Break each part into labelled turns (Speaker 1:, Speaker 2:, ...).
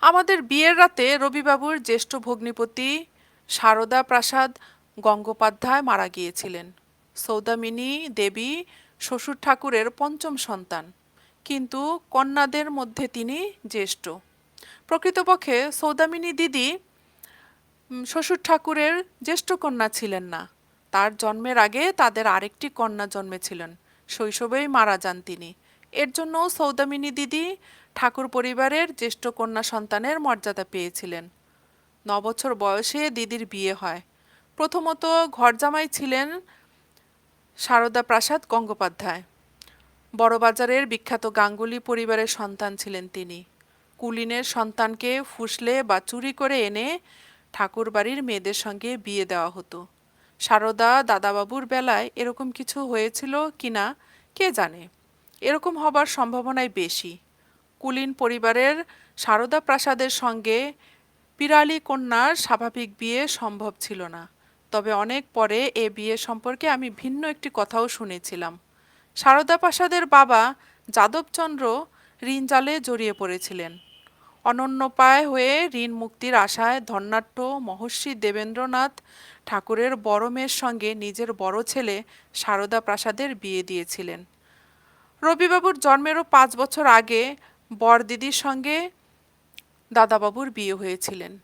Speaker 1: আমাদের বিয়ের রাতে রবিবাবুর জ্যেষ্ঠ ভগ্নিপতি সারদা প্রাসাদ গঙ্গোপাধ্যায় মারা গিয়েছিলেন। সৌদামিনী দেবী শ্বশুর ঠাকুরের পঞ্চম সন্তান। কিন্তু কন্যাদের মধ্যে তিনি জ্যেষ্ঠ। প্রকৃতপক্ষে সৌদামিনী দিদি শ্বশুর ঠাকুরের জ্যেষ্ঠ কন্যা ছিলেন না। তার জন্মের আগে তাদের আরেকটি কন্যা জন্মেছিলেন। শৈশবেই মারা যান তিনি। এর জন্য সৌদামিনী দিদি ঠাকুর পরিবারের জ্যেষ্ঠ কন্যা সন্তানের মর্যাদা পেয়েছিলেন। ন বছর বয়সে দিদির বিয়ে হয়। প্রথমত ঘরজামাই ছিলেন সারদা প্রাসাদ গঙ্গোপাধ্যায়। বড়বাজারের বিখ্যাত গাঙ্গুলি পরিবারের সন্তান ছিলেন তিনি। কুলিনের সন্তানকে ফুসলে বা চুরি করে এনে ঠাকুরবাড়ির মেয়েদের সঙ্গে বিয়ে দেওয়া হতো। সারদা দাদাবাবুর বেলায় এরকম কিছু হয়েছিল কিনা কে জানে? এরকম হবার সম্ভাবনাই বেশি। কুলীন পরিবারের সারদা প্রাসাদের সঙ্গে পিরালি কন্যার স্বাভাবিক বিয়ে সম্ভব ছিল না। তবে অনেক পরে এ বিয়ে সম্পর্কে আমি ভিন্ন একটি কথাও শুনেছিলাম। সারদা প্রাসাদের বাবা যাদবচন্দ্র ঋণজালে জড়িয়ে পড়েছিলেন। অনন্যপায় হয়ে ঋণ মুক্তির আশায় ধন্যাট্য মহর্ষি দেবেন্দ্রনাথ ঠাকুরের বড় মেয়ের সঙ্গে নিজের বড় ছেলে সারদা প্রাসাদের বিয়ে দিয়েছিলেন। রবিবাবুর জন্মেরও পাঁচ বছর আগে বরদিদির সঙ্গে দাদাবাবুর বিয়ে হয়েছিলেন।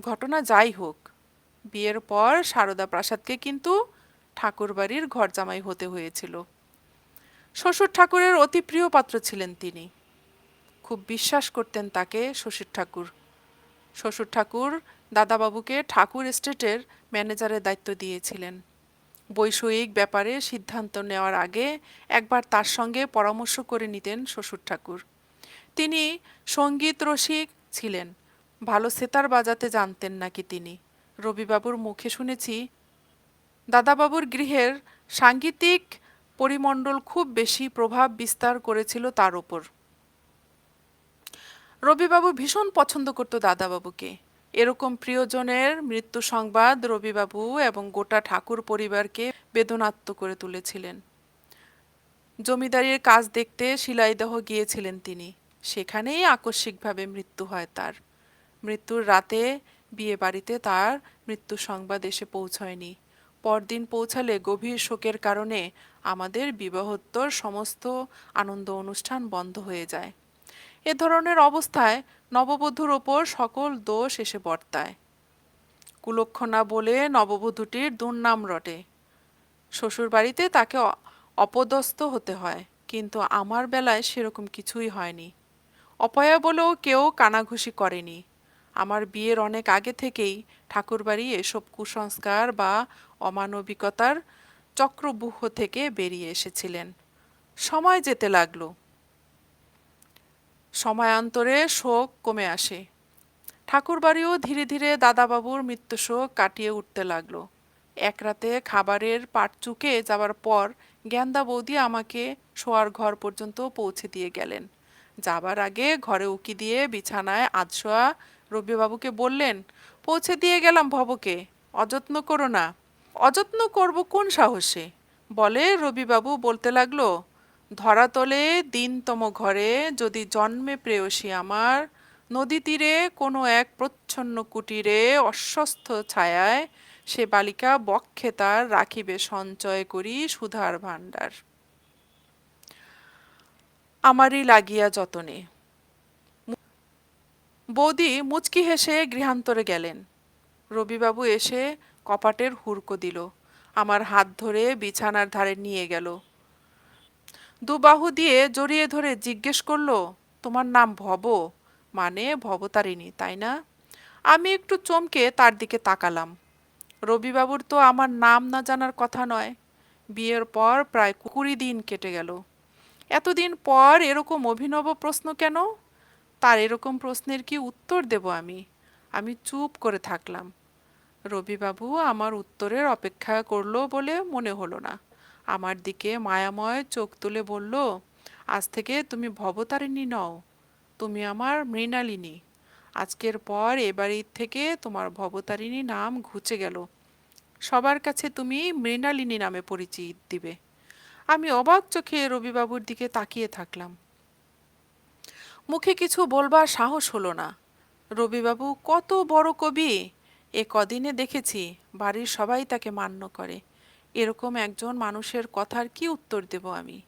Speaker 1: ঘটনা যাই হোক, বিয়ের পর সারদা প্রাসাদকে কিন্তু ঠাকুরবাড়ির ঘরজামাই হতে হয়েছিল। শ্বশুর ঠাকুরের অতি প্রিয় পাত্র ছিলেন তিনি। খুব বিশ্বাস করতেন তাকে শ্বশুর ঠাকুর। শ্বশুর ঠাকুর দাদাবাবুকে ঠাকুর এস্টেটের ম্যানেজারের দায়িত্ব দিয়েছিলেন। বৈষয়িক ব্যাপারে সিদ্ধান্ত নেওয়ার আগে একবার তার সঙ্গে পরামর্শ করে নিতেন শ্বশুর ঠাকুর। তিনি সংগীত রসিক ছিলেন। ভালো সেতার বাজাতে জানতেন নাকি তিনি। রবিবাবুর মুখে শুনেছি, দাদাবাবুর গৃহের সাংগীতিক পরিমণ্ডল খুব বেশি প্রভাব বিস্তার করেছিল তার ওপর রবিবাবু ভীষণ পছন্দ করত দাদাবাবুকে। এরকম প্রিয়জনের মৃত্যু সংবাদ রবিবাবু এবং গোটা ঠাকুর পরিবারকে বেদনাত্ম করে তুলেছিলেন। জমিদারির কাজ দেখতে শিলাইদহ গিয়েছিলেন তিনি। সেখানেই আকস্মিকভাবে মৃত্যু হয় তার। মৃত্যুর রাতে বিয়ে বাড়িতে তার মৃত্যু সংবাদ এসে পৌঁছয়নি। পরদিন পৌঁছালে গভীর শোকের কারণে আমাদের বিবাহোত্তর সমস্ত আনন্দ অনুষ্ঠান বন্ধ হয়ে যায়। এ ধরনের অবস্থায় নববধূর ওপর সকল দোষ এসে বর্তায়। কুলক্ষণা বলে নববধূটির দুর্নাম রটে। শ্বশুরবাড়িতে তাকে অপদস্থ হতে হয়, কিন্তু আমার বেলায় সেরকম কিছুই হয়নি। অপয়া বলেও কেউ কানাঘুষি করেনি। আমার বিয়ের অনেক আগে থেকেই ঠাকুরবাড়ি এসব কুসংস্কার বা অমানবিকতার চক্রবুহ থেকে বেরিয়ে এসেছিলেন। সময় যেতে লাগল। সময়ান্তরে শোক কমে আসে। ঠাকুরবাড়িও ধীরে ধীরে দাদাবাবুর মৃত্যু শোক কাটিয়ে উঠতে লাগল। এক রাতে খাবারের পাট চুকে যাবার পর জ্ঞানদা বৌদি আমাকে শোয়ার ঘর পর্যন্ত পৌঁছে দিয়ে গেলেন। যাবার আগে ঘরে উকি দিয়ে বিছানায় আধশোয়া রবিবাবুকে বললেন, পৌঁছে দিয়ে গেলাম ভবকে, অযত্ন করো না। অযত্ন করব কোন সাহসে? বলে রবিবাবু বলতে লাগল ধরাতলে দিনতম ঘরে যদি জন্মে প্রেয়সী আমার, নদী তীরে কোনো এক প্রচ্ছন্ন কুটিরে অস্বস্থ ছায়ায় সে বালিকা বক্ষে তার রাখিবে সঞ্চয় করি সুধার ভাণ্ডার। আমারই লাগিয়া যতনে। বৌদি মুচকি হেসে গৃহান্তরে গেলেন। রবিবাবু এসে কপাটের হুড়কো দিল, আমার হাত ধরে বিছানার ধারে নিয়ে গেল। দুবাহু দিয়ে জড়িয়ে ধরে জিজ্ঞেস করল, তোমার নাম ভব? মানে ভবতারিণী, তাই না? আমি একটু চমকে তার দিকে তাকালাম। রবিবাবুর তো আমার নাম না জানার কথা নয়। বিয়ের পর প্রায় কুড়ি দিন কেটে গেল। এতদিন পর এরকম অভিনব প্রশ্ন কেন? তার এরকম প্রশ্নের কি উত্তর দেব আমি? আমি চুপ করে থাকলাম। রবিবাবু আমার উত্তরের অপেক্ষা করল বলে মনে হলো না। আমার দিকে মায়াময় চোখ তুলে বলল, আজ থেকে তুমি ভবতারিণী নও, তুমি আমার মৃণালিনী। আজকের পর এ বাড়ির থেকে তোমার ভবতারিণী নাম ঘুচে গেল। সবার কাছে তুমি মৃণালিনী নামে পরিচিত দিবে। আমি অবাক চোখে রবিবাবুর দিকে তাকিয়ে থাকলাম। মুখে কিছু বলবার সাহস হলো না। রবিবাবু কত বড় কবি। এ কদিনে দেখেছি বাড়ির সবাই তাকে মান্য করে। এরকম একজন মানুষের কথার কি উত্তর দেব আমি?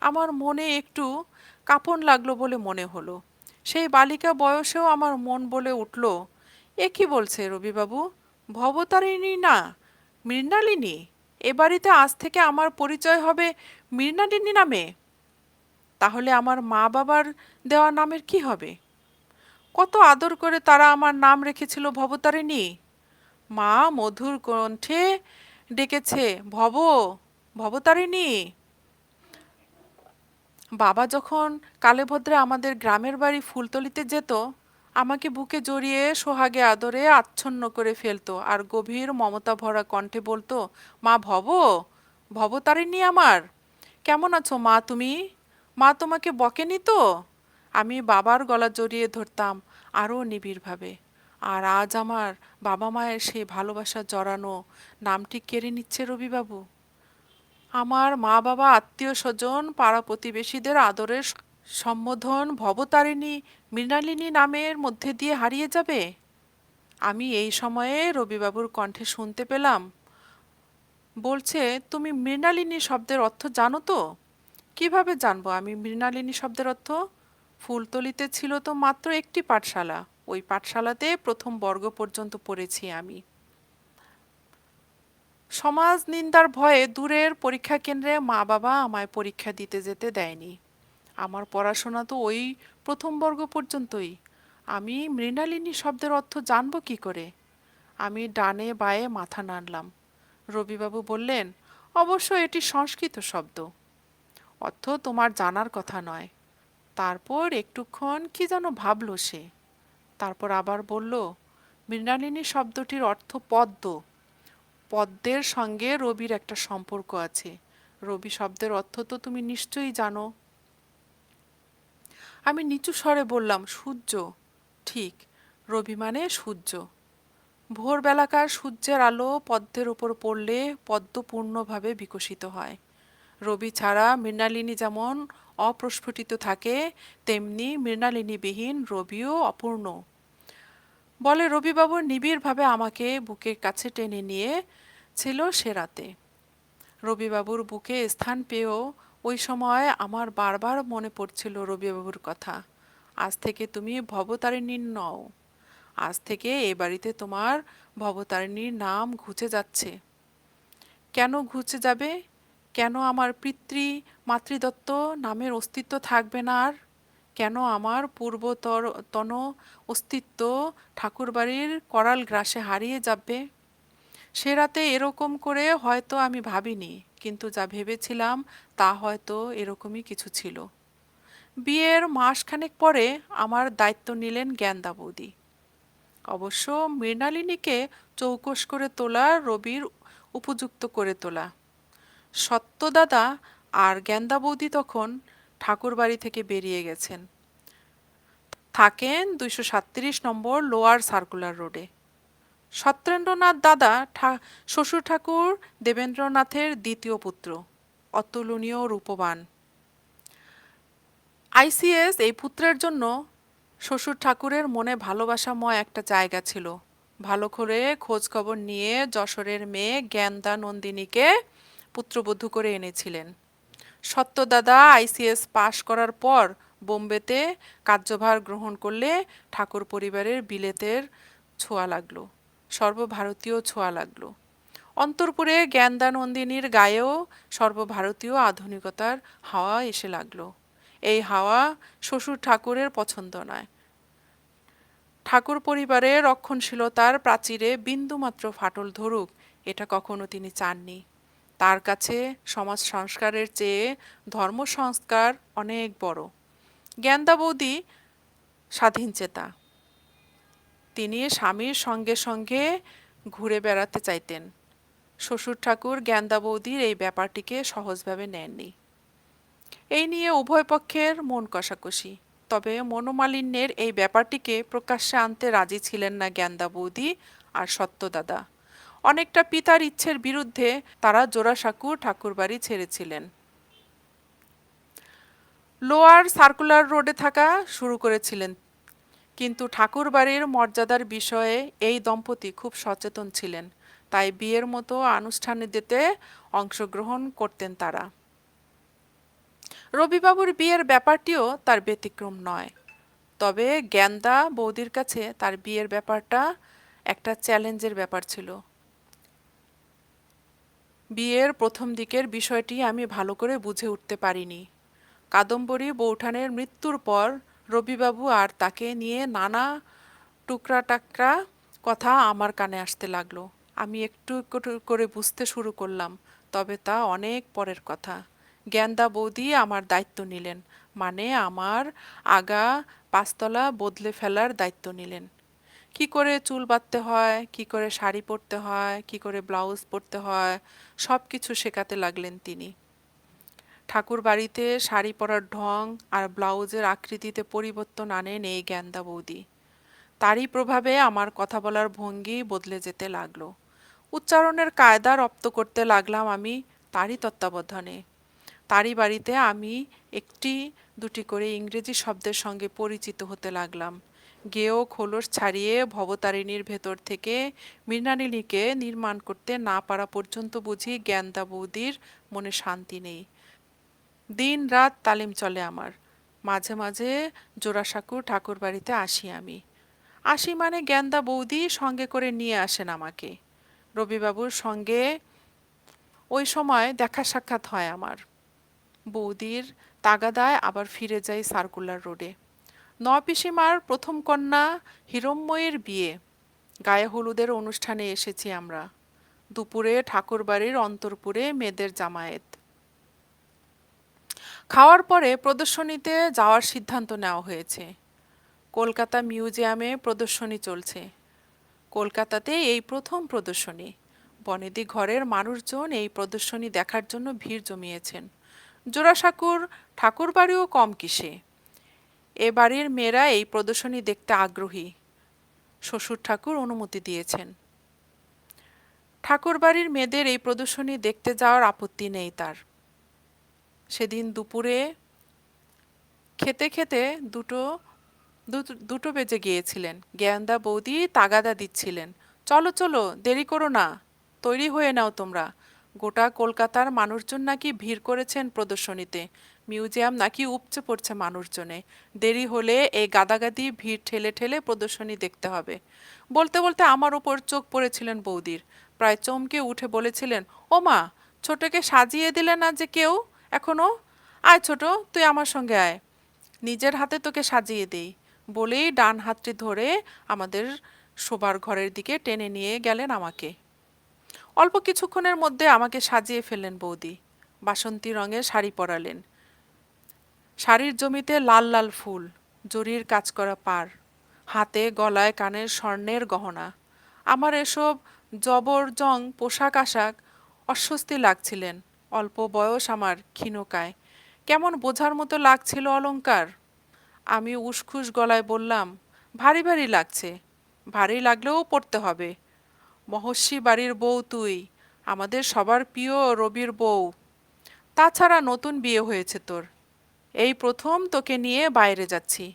Speaker 1: আমার মনে একটু কাঁপন লাগল বলে মনে হলো। সেই বালিকা বয়সেও আমার মন বলে উঠল, এ কি বলছে রবিবাবু? ভবতারিণী না? মৃণালিনী? এ বাড়িতে আজ থেকে আমার পরিচয় হবে মৃণালিনী নামে। তাহলে আমার মা বাবার দেওয়া নামের কি হবে? কত আদর করে তারা আমার নাম রেখেছিল ভবতারিণী। মা মধুর কণ্ঠে ডেকেছে, ভব, ভবতারিণী! বাবা যখন কালেভদ্রে আমাদের গ্রামের বাড়ি ফুলতলিতে যেত আমাকে বুকে জড়িয়ে সোহাগে আদরে আচ্ছন্ন করে ফেলতো আর গভীর মমতা ভরা কণ্ঠে বলতো, মা ভব? ভব ভবতারিণী আমার? কেমন আছো মা তুমি? মা তোমাকে বকেনি তো? আমি বাবার গলা জড়িয়ে ধরতাম আরও নিবিড়ভাবে। আর আজ আমার বাবা মায়ের সেই ভালোবাসা জড়ানো নামটি কেড়ে নিচ্ছে রবিবাবু। আমার মা বাবা আত্মীয় স্বজন পাড়া প্রতিবেশীদের আদরের সম্বোধন ভবতারিণী মৃণালিনী নামের মধ্যে দিয়ে হারিয়ে যাবে? আমি এই সময়ে রবিবাবুর কণ্ঠে শুনতে পেলাম। বলছে, তুমি মৃণালিনী শব্দের অর্থ জানো তো? কীভাবে জানব আমি মৃণালিনী শব্দের অর্থ? ফুলতলিতে ছিল তো মাত্র একটি পাঠশালা। ওই পাঠশালাতে প্রথম বর্গ পর্যন্ত পড়েছি আমি। সমাজ নিন্দার ভয়ে দূরের পরীক্ষা কেন্দ্রে মা বাবা আমায় পরীক্ষা দিতে যেতে দেয়নি। আমার পড়াশোনা তো ওই প্রথম বর্গ পর্যন্তই। আমি মৃণালিনী শব্দের অর্থ জানব কি করে? আমি ডানে বায়ে মাথা নাড়লাম। রবিবাবু বললেন, অবশ্য এটি সংস্কৃত শব্দ। অর্থ তোমার জানার কথা নয়। তারপর একটুক্ষণ কি যেন ভাবলো সে। তারপর আবার বলল, মৃণালিনী শব্দটির অর্থ পদ্ম। পদ্মের সঙ্গে রবির একটা সম্পর্ক আছে। রবি শব্দের অর্থ তো তুমি নিশ্চয়ই জানো। আমি নিচু স্বরে বললাম, সূর্য। ঠিক, রবি মানে সূর্য। ভোরবেলাকার সূর্যের আলো পদ্মের ওপর পড়লে পদ্ম পূর্ণভাবে বিকশিত হয়। রবি ছাড়া মৃণালিনী যেমন অপ্রস্ফুটিত থাকে, তেমনি মৃণালিনীবিহীন রবিও অপূর্ণ। বলে রবিবাবু নিবিড়ভাবে আমাকে বুকের কাছে টেনে নিয়ে ছিল সে রাতে। রবিবাবুর বুকে স্থান পেয়েও ওই সময় আমার বারবার মনে পড়ছিল রবিবাবুর কথা। আজ থেকে তুমি ভবতারিণীর নও। আজ থেকে এ বাড়িতে তোমার ভবতারিণীর নাম ঘুচে যাচ্ছে। কেন ঘুচে যাবে? কেন আমার পিতৃ মাতৃদত্ত নামের অস্তিত্ব থাকবে না আর? কেন আমার পূর্বতর তন অস্তিত্ব ঠাকুরবাড়ির করাল গ্রাসে হারিয়ে যাবে? সে রাতে এরকম করে হয়তো আমি ভাবিনি। কিন্তু যা ভেবেছিলাম তা হয়তো এরকমই কিছু ছিল। বিয়ের মাসখানেক পরে আমার দায়িত্ব নিলেন জ্ঞানদা বৌদি। অবশ্য মৃণালিনীকে চৌকস করে তোলা, রবির উপযুক্ত করে তোলা। সত্যদাদা আর জ্ঞানদা বৌদি তখন ঠাকুরবাড়ি থেকে বেরিয়ে গেছেন। থাকেন দুইশো নম্বর লোয়ার সার্কুলার রোডে। সত্যেন্দ্রনাথ দাদা শ্বশুর ঠাকুর দেবেন্দ্রনাথের দ্বিতীয় পুত্র, অতুলনীয় রূপবান। আইসিএস এই পুত্রের জন্য শ্বশুর ঠাকুরের মনে ভালোবাসাময় একটা জায়গা ছিল। ভালো করে খবর নিয়ে যশোরের মেয়ে জ্ঞানদা নন্দিনীকে পুত্রবধূ করে এনেছিলেন। সত্যদাদা আইসিএস পাশ করার পর বোম্বেতে কার্যভার গ্রহণ করলে ঠাকুর পরিবারের বিলেতের ছোঁয়া লাগল। সর্বভারতীয় ছোঁয়া লাগল। অন্তরপুরে জ্ঞানদানন্দিনীর গায়েও সর্বভারতীয় আধুনিকতার হাওয়া এসে লাগল। এই হাওয়া শ্বশুর ঠাকুরের পছন্দ নয়। ঠাকুর পরিবারের রক্ষণশীলতার প্রাচীরে বিন্দুমাত্র ফাটল ধরুক, এটা কখনো তিনি চাননি। তার কাছে সমাজ সংস্কারের চেয়ে ধর্ম সংস্কার অনেক বড়। জ্ঞানদা বৌদি স্বাধীনচেতা তিনি স্বামীর সঙ্গে সঙ্গে ঘুরে বেড়াতে চাইতেন। শ্বশুর ঠাকুর জ্ঞানদা বৌদির এই ব্যাপারটিকে সহজভাবে নেননি। এই নিয়ে উভয় পক্ষের মন কষাকষি। তবে মনোমালিন্যের এই ব্যাপারটিকে প্রকাশ্যে আনতে রাজি ছিলেন না জ্ঞানদা বৌদি আর সত্যদাদা। অনেকটা পিতার ইচ্ছের বিরুদ্ধে তারা জোড়াসাঁকু ঠাকুরবাড়ি ছেড়েছিলেন। লোয়ার সার্কুলার রোডে থাকা শুরু করেছিলেন কিন্তু ঠাকুরবাড়ির মর্যাদার বিষয়ে এই দম্পতি খুব সচেতন ছিলেন। তাই বিয়ের মতো আনুষ্ঠানিকতে অংশগ্রহণ করতেন তারা। রবিবাবুর বিয়ের ব্যাপারটিও তার ব্যতিক্রম নয়। তবে জ্ঞানদা বৌদির কাছে তার বিয়ের ব্যাপারটা একটা চ্যালেঞ্জের ব্যাপার ছিল। বিয়ের প্রথম দিকের বিষয়টি আমি ভালো করে বুঝে উঠতে পারিনি। কাদম্বরী বৌঠানের মৃত্যুর পর রবিবাবু আর তাকে নিয়ে নানা টুকরা টাকরা কথা আমার কানে আসতে লাগল। আমি একটু করে বুঝতে শুরু করলাম, তবে তা অনেক পরের কথা। জ্ঞানদা বৌদি আমার দায়িত্ব নিলেন মানে আমার আগা পাঁচতলা বদলে ফেলার দায়িত্ব নিলেন। কি করে চুল বাঁধতে হয়, কি করে শাড়ি পরতে হয়, কি করে ব্লাউজ পরতে হয় সব কিছু শেখাতে লাগলেন তিনি। ঠাকুর বাড়িতে শাড়ি পরার ঢং আর ব্লাউজের আকৃতিতে পরিবর্তন আনেন এই জ্ঞানদা বৌদি। তারই প্রভাবে আমার কথা বলার ভঙ্গি বদলে যেতে লাগল। উচ্চারণের কায়দা রপ্ত করতে লাগলাম আমি তারই তত্ত্বাবধানে। তারই বাড়িতে আমি একটি, দুটি করে ইংরেজি শব্দের সঙ্গে পরিচিত হতে লাগলাম। গেও খোলস ছাড়িয়ে ভবতারিণীর ভেতর থেকে মৃণালিনীকে নির্মাণ করতে না পারা পর্যন্ত বুঝি জ্ঞানদা বৌদির মনে শান্তি নেই। দিন রাত তালিম চলে আমার। মাঝে মাঝে জোড়াসাঁকুর ঠাকুর বাড়িতে আসি আমি। আসি মানে জ্ঞানদা বৌদি সঙ্গে করে নিয়ে আসেন আমাকে। রবিবাবুর সঙ্গে ওই সময় দেখা সাক্ষাৎ হয় আমার। বৌদির তাগাদায় আবার ফিরে যাই সার্কুলার রোডে। নপিসিমার প্রথম কন্যা হিরম্ময়ের বিয়ে। গায়ে হলুদের অনুষ্ঠানে এসেছি আমরা। দুপুরে ঠাকুরবাড়ির অন্তরপুরে মেয়েদের জামায়েত। খাওয়ার পরে প্রদর্শনীতে যাওয়ার সিদ্ধান্ত নেওয়া হয়েছে। কলকাতা মিউজিয়ামে প্রদর্শনী চলছে। কলকাতাতে এই প্রথম প্রদর্শনী। বনেদি ঘরের মানুষজন এই প্রদর্শনী দেখার জন্য ভিড় জমিয়েছেন। জোড়াসাঁকুর ঠাকুরবাড়িও কম কিসে। এ বাড়ির মেয়েরা এই প্রদর্শনী দেখতে আগ্রহী। শ্বশুর ঠাকুর অনুমতি দিয়েছেন। ঠাকুরবাড়ির মেয়েদের এই প্রদর্শনী দেখতে যাওয়ার আপত্তি নেই তার। সেদিন দুপুরে খেতে খেতে দুটো দুটো- বেজে গিয়েছিলেন। জ্ঞানদা বৌদি তাগাদা দিচ্ছিলেন। চলো চলো, দেরি করো না, তৈরি হয়ে নাও তোমরা। গোটা কলকাতার মানুষজন নাকি ভিড় করেছেন প্রদর্শনীতে। মিউজিয়াম নাকি উপচে পড়ছে মানুষজনে। দেরি হলে এই গাদাগাদি ভিড় ঠেলে ঠেলে প্রদর্শনী দেখতে হবে। বলতে বলতে আমার ওপর চোখ পড়েছিলেন বৌদির। প্রায় চমকে উঠে বলেছিলেন ও মা ছোটকে সাজিয়ে দিলে না যে কেউ? এখনও? আয় ছোট, তুই আমার সঙ্গে আয়। নিজের হাতে তোকে সাজিয়ে দিই। বলেই ডান হাতটি ধরে আমাদের শোবার ঘরের দিকে টেনে নিয়ে গেলেন আমাকে। অল্প কিছুক্ষণের মধ্যে আমাকে সাজিয়ে ফেললেন বৌদি। বাসন্তী রঙের শাড়ি পরালেন। শাড়ির জমিতে লাল লাল ফুল, জরির কাজ করা পার, হাতে গলায় কানের স্বর্ণের গহনা। আমার এসব জবরজং পোশাক আশাক অস্বস্তি লাগছিলেন। অল্প বয়স আমার ক্ষীণকায়। কেমন বোঝার মতো লাগছিল অলংকার? আমি উসখুস গলায় বললাম, ভারী ভারী লাগছে। ভারী লাগলেও পড়তে হবে। মহর্ষি বাড়ির বউ তুই, আমাদের সবার প্রিয় রবির বউ। তাছাড়া নতুন বিয়ে হয়েছে তোর। এই প্রথম তোকে নিয়ে বাইরে যাচ্ছি।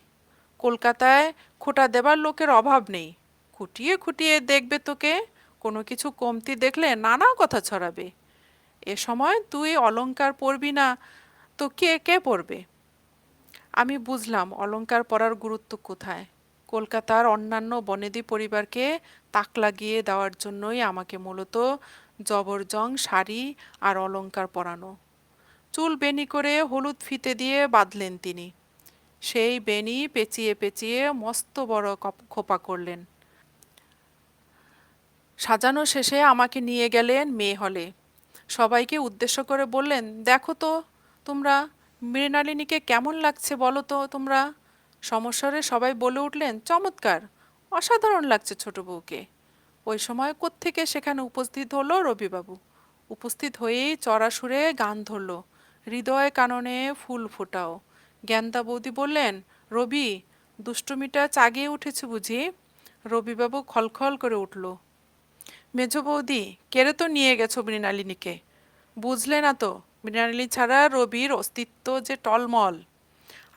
Speaker 1: কলকাতায় খোটা দেবার লোকের অভাব নেই। খুঁটিয়ে খুঁটিয়ে দেখবে তোকে, কোনো কিছু কমতি দেখলে নানা কথা ছড়াবে। এ সময় তুই অলংকার পরবি না, তো কে কে পরবে? আমি বুঝলাম অলংকার পরার গুরুত্ব কোথায়। কলকাতার অন্যান্য বনেদি পরিবারকে তাক লাগিয়ে দেওয়ার জন্যই আমাকে মূলত জবরজং শাড়ি আর অলংকার পরানো। চুল বেনি করে হলুদ ফিতে দিয়ে বাঁধলেন তিনি। সেই বেনি পেঁচিয়ে পেঁচিয়ে মস্ত বড় খোপা করলেন। সাজানো শেষে আমাকে নিয়ে গেলেন মেয়ে হলে। সবাইকে উদ্দেশ্য করে বললেন, দেখো তো, তোমরা মৃণালিনীকে কেমন লাগছে বলো তো? তোমরা সমস্বরে সবাই বলে উঠলেন, চমৎকার, অসাধারণ লাগছে ছোট বউকে। ওই সময় কোত্থেকে সেখানে উপস্থিত হলো রবিবাবু। উপস্থিত হয়েই চড়া সুরে গান ধরলো। হৃদয় কাননে ফুল ফোটাও। জ্ঞানদা বৌদি বললেন, রবি, দুষ্টুমিটা চাগিয়ে উঠেছে বুঝি? রবিবাবু খলখল করে উঠল। মেজ বৌদি কেড়ে তো নিয়ে গেছো মৃণালিনীকে? বুঝলে না তো, মৃণালিনী ছাড়া রবির অস্তিত্ব যে টলমল।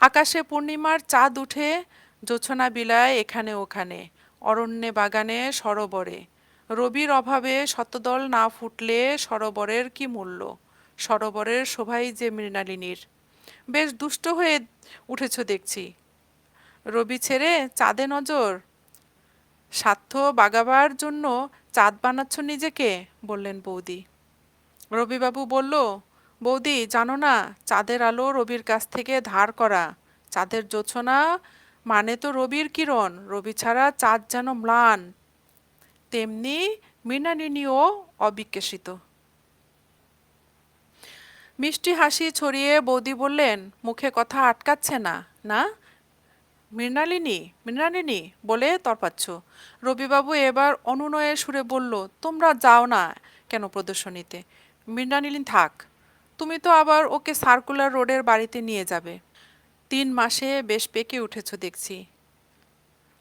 Speaker 1: আকাশে পূর্ণিমার চাঁদ উঠে, জোছনা বিলায় এখানে ওখানে, অরণ্যে বাগানে সরোবরে। রবির অভাবে শতদল না ফুটলে সরোবরের কি মূল্য? সরোবরের শোভাই যে মৃণালিনীর। বেশ দুষ্ট হয়ে উঠেছ দেখছি। রবি ছেড়ে চাঁদে নজর? স্বার্থ বাগাবার জন্য চাঁদ বানাচ্ছ নিজেকে? বললেন বৌদি। রবিবাবু বলল, বৌদি, জানো না, চাঁদের আলো রবির কাছ থেকে ধার করা। চাঁদের জোছনা মানে তো রবির কিরণ, রবি ছাড়া চাঁদ যেন ম্লান। তেমনি মৃণালিনীও অবিকশিত। মিষ্টি হাসি ছড়িয়ে বৌদি বললেন, মুখে কথা আটকাচ্ছে না না? মৃণালিনী মৃণালিনী বলে তরপাচ্ছ রবিবাবু এবার অনুনয়ে সুরে বলল, তোমরা যাও না কেন প্রদর্শনীতে? মৃণালিনী থাক। তুমি তো আবার ওকে সার্কুলার রোডের বাড়িতে নিয়ে যাবে। তিন মাসে বেশ পেকে উঠেছ দেখছি।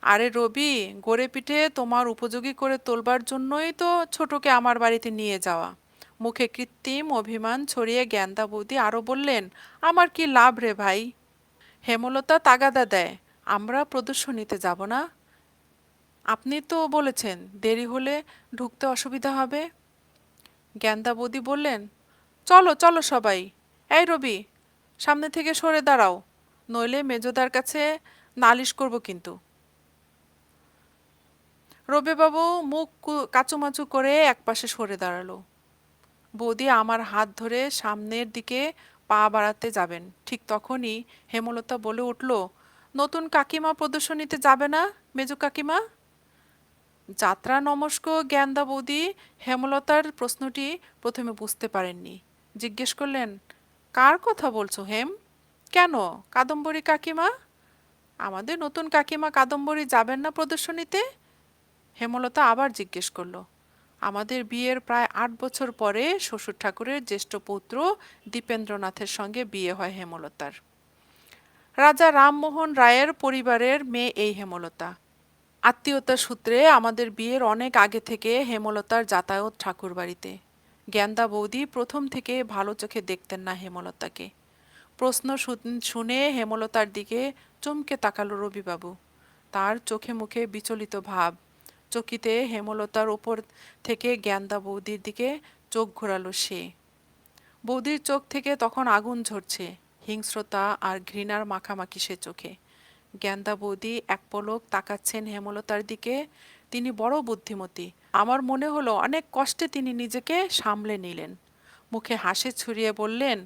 Speaker 1: আরে রবি, গড়ে পিঠে তোমার উপযোগী করে তোলবার জন্যই তো ছোটকে আমার বাড়িতে নিয়ে যাওয়া। মুখে কৃত্রিম অভিমান ছড়িয়ে জ্ঞানদা বৌদি আরও বললেন, আমার কি লাভ রে ভাই? হেমলতা তাগাদা দেয়। আমরা প্রদর্শনীতে যাব না? আপনি তো বলেছেন, দেরি হলে ঢুকতে অসুবিধা হবে। জ্ঞানদা বৌদি বললেন, চলো চলো সবাই। এই রবি, সামনে থেকে সরে দাঁড়াও, নইলে মেজদার কাছে নালিশ করব কিন্তু। রবিবাবু মুখ কাচুমাচু করে একপাশে সরে দাঁড়াল। বৌদি আমার হাত ধরে সামনের দিকে পা বাড়াতে যাবেন। ঠিক তখনই হেমলতা বলে উঠল নতুন কাকিমা প্রদর্শনীতে যাবে না, মেজু কাকিমা? যাত্রা নমস্ক জ্ঞানদা বৌদি, হেমলতার প্রশ্নটি প্রথমে বুঝতে পারেননি। জিজ্ঞেস করলেন, কার কথা বলছো, হেম? কেন? কাদম্বরী কাকিমা? আমাদের নতুন কাকিমা কাদম্বরী যাবেন না প্রদর্শনীতে? হেমলতা আবার জিজ্ঞেস করল, আমাদের বিয়ের প্রায় আট বছর পরে শ্বশুর ঠাকুরের জ্যেষ্ঠ পুত্র দীপেন্দ্রনাথের সঙ্গে বিয়ে হয় হেমলতার। রাজা রামমোহন রায়ের পরিবারের মেয়ে এই হেমলতা। আত্মীয়তার সূত্রে আমাদের বিয়ের অনেক আগে থেকে হেমলতার যাতায়াত ঠাকুর বাড়িতে জ্ঞানদা বৌদি প্রথম থেকে ভালো চোখে দেখতেন না হেমলতাকে। প্রশ্ন শুনে হেমলতার দিকে চমকে তাকালো রবিবাবু। তার চোখে মুখে বিচলিত ভাব। চকিতে হেমলতার ওপর থেকে জ্ঞানদা বৌদির দিকে চোখ ঘোরালো সে। বৌদির চোখ থেকে তখন আগুন ঝরছে। হিংস্রতা আর ঘৃণার মাখামাখি সে চোখে। জ্ঞানদা বৌদি এক পলক তাকাচ্ছেন হেমলতার দিকে। তিনি বড় বুদ্ধিমতী। আমার মনে হলো অনেক কষ্টে তিনি নিজেকে সামলে নিলেন। মুখে হাসি ছড়িয়ে বললেন,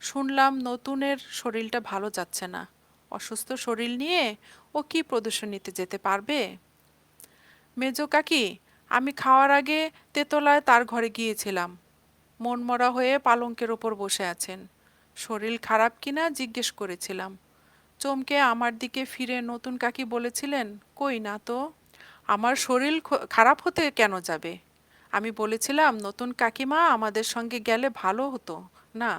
Speaker 1: শুনলাম নতুনের শরীরটা ভালো যাচ্ছে না। অসুস্থ শরীর নিয়ে ও কি প্রদর্শনীতে যেতে পারবে? মেজো কাকি, আমি খাওয়ার আগে তেতলায় তার ঘরে গিয়েছিলাম। মনমরা হয়ে পালঙ্কের ওপর বসে আছেন। শরীর খারাপ কিনা জিজ্ঞেস করেছিলাম। চমকে আমার দিকে ফিরে নতুন কাকি বলেছিলেন, কই না তো? আমার শরীর খারাপ হতে কেন যাবে? আমি বলেছিলাম, নতুন কাকিমা আমাদের সঙ্গে গেলে ভালো হতো। না।